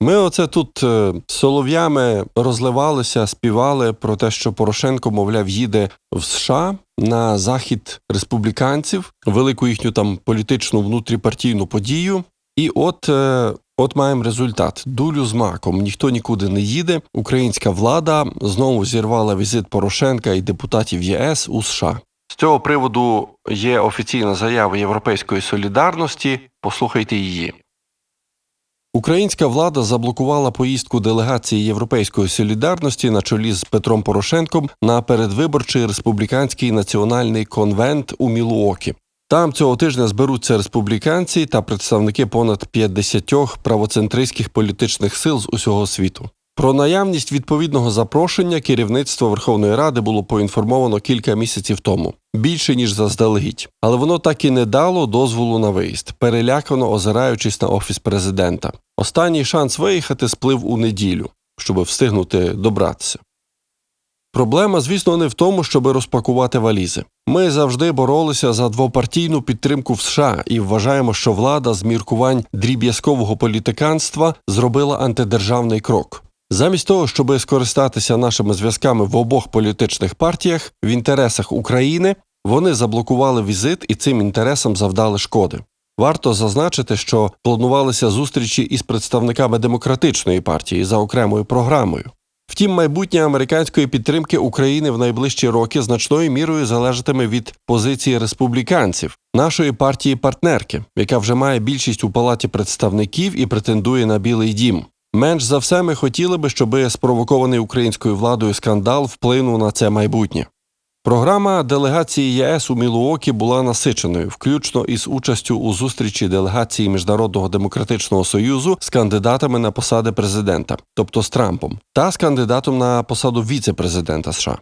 Ми оце тут е, солов'ями розливалися, співали про те, що Порошенко, мовляв, їде в США на захід республіканців, велику їхню там політичну внутріпартійну подію. І от, е, от маємо результат: дулю з маком. Ніхто нікуди не їде. Українська влада знову зірвала візит Порошенка і депутатів ЄС у США. З цього приводу є офіційна заява Європейської солідарності. Послухайте її. Українська влада заблокувала поїздку делегації Європейської солідарності на чолі з Петром Порошенком на передвиборчий республіканський національний конвент у Мілуокі. Там цього тижня зберуться республіканці та представники понад 50 правоцентристських політичних сил з усього світу. Про наявність відповідного запрошення керівництво Верховної Ради було поінформовано кілька місяців тому, більше ніж заздалегідь, але воно так і не дало дозволу на виїзд, перелякано озираючись на офіс президента. Останній шанс виїхати сплив у неділю, щоб встигнути добратися. Проблема, звісно, не в тому, щоб розпакувати валізи. Ми завжди боролися за двопартійну підтримку в США і вважаємо, що влада з міркувань дріб'язкового політиканства зробила антидержавний крок. Замість того, щоб скористатися нашими зв'язками в обох політичних партіях в інтересах України, вони заблокували візит і цим інтересам завдали шкоди. Варто зазначити, що планувалися зустрічі із представниками демократичної партії за окремою програмою. Втім, майбутнє американської підтримки України в найближчі роки значною мірою залежатиме від позиції республіканців, нашої партії партнерки, яка вже має більшість у палаті представників і претендує на Білий Дім. Менш за все, ми хотіли би, щоб спровокований українською владою скандал вплинув на це майбутнє. Програма делегації ЄС у Мілуокі була насиченою, включно із участю у зустрічі делегації Міжнародного демократичного союзу з кандидатами на посади президента, тобто з Трампом, та з кандидатом на посаду віце-президента США.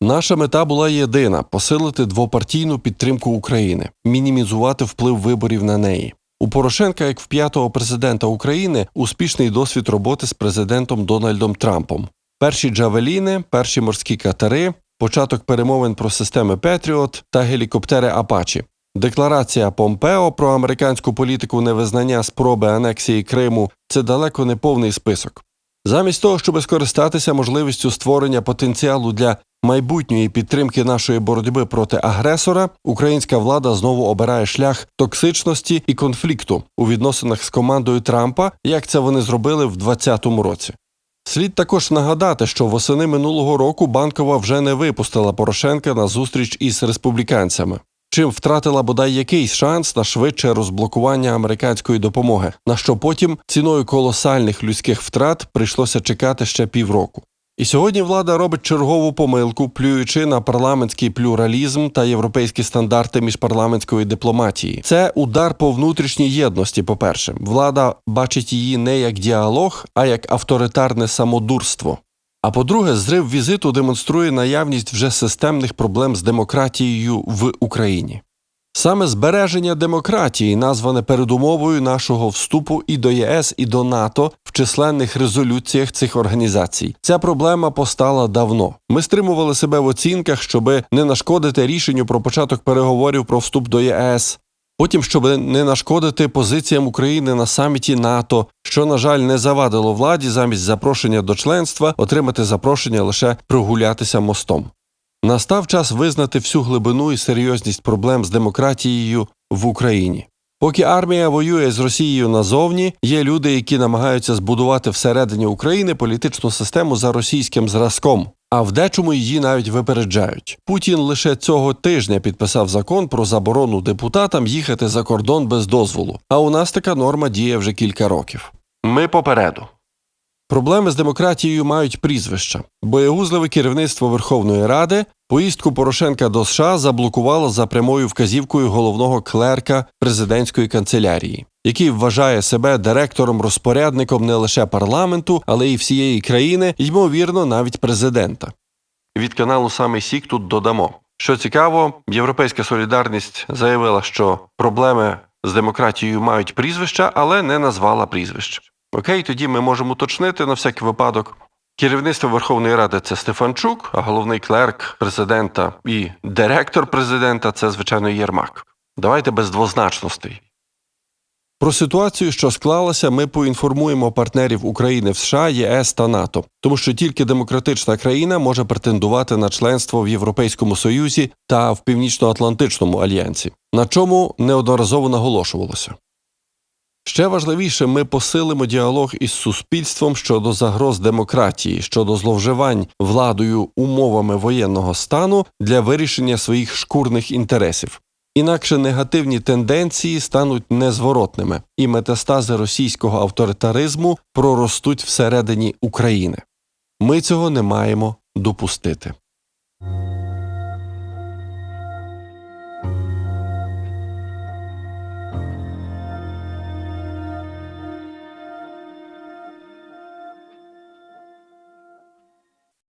Наша мета була єдина посилити двопартійну підтримку України, мінімізувати вплив виборів на неї. У Порошенка, як в п'ятого президента України, успішний досвід роботи з президентом Дональдом Трампом. Перші джавеліни, перші морські катери, початок перемовин про системи Петріот та гелікоптери Апачі. Декларація Помпео про американську політику невизнання спроби анексії Криму це далеко не повний список. Замість того, щоб скористатися можливістю створення потенціалу для майбутньої підтримки нашої боротьби проти агресора, українська влада знову обирає шлях токсичності і конфлікту у відносинах з командою Трампа, як це вони зробили в 2020 році. Слід також нагадати, що восени минулого року банкова вже не випустила Порошенка на зустріч із республіканцями, чим втратила бодай якийсь шанс на швидше розблокування американської допомоги, на що потім ціною колосальних людських втрат прийшлося чекати ще півроку. І сьогодні влада робить чергову помилку, плюючи на парламентський плюралізм та європейські стандарти міжпарламентської дипломатії. Це удар по внутрішній єдності. По перше, влада бачить її не як діалог, а як авторитарне самодурство. А по-друге, зрив візиту демонструє наявність вже системних проблем з демократією в Україні. Саме збереження демократії назване передумовою нашого вступу і до ЄС, і до НАТО в численних резолюціях цих організацій. Ця проблема постала давно. Ми стримували себе в оцінках, щоби не нашкодити рішенню про початок переговорів про вступ до ЄС. Потім, щоб не нашкодити позиціям України на саміті НАТО, що, на жаль, не завадило владі замість запрошення до членства отримати запрошення лише прогулятися мостом. Настав час визнати всю глибину і серйозність проблем з демократією в Україні. Поки армія воює з Росією назовні, є люди, які намагаються збудувати всередині України політичну систему за російським зразком, а в дечому її навіть випереджають. Путін лише цього тижня підписав закон про заборону депутатам їхати за кордон без дозволу. А у нас така норма діє вже кілька років. Ми попереду. Проблеми з демократією мають прізвища. Боєгузливе керівництво Верховної Ради поїздку Порошенка до США заблокувало за прямою вказівкою головного клерка президентської канцелярії, який вважає себе директором-розпорядником не лише парламенту, але й всієї країни, ймовірно, навіть президента. Від каналу Самий Сік тут додамо. Що цікаво, Європейська солідарність заявила, що проблеми з демократією мають прізвища, але не назвала прізвища. Окей, тоді ми можемо уточнити на всякий випадок. Керівництво Верховної Ради це Стефанчук, а головний клерк президента і директор президента це, звичайно, Єрмак. Давайте без двозначностей. Про ситуацію, що склалася, ми поінформуємо партнерів України в США, ЄС та НАТО, тому що тільки демократична країна може претендувати на членство в Європейському Союзі та в Північно-Атлантичному альянсі, на чому неодноразово наголошувалося. Ще важливіше, ми посилимо діалог із суспільством щодо загроз демократії, щодо зловживань владою умовами воєнного стану для вирішення своїх шкурних інтересів. Інакше негативні тенденції стануть незворотними, і метастази російського авторитаризму проростуть всередині України. Ми цього не маємо допустити.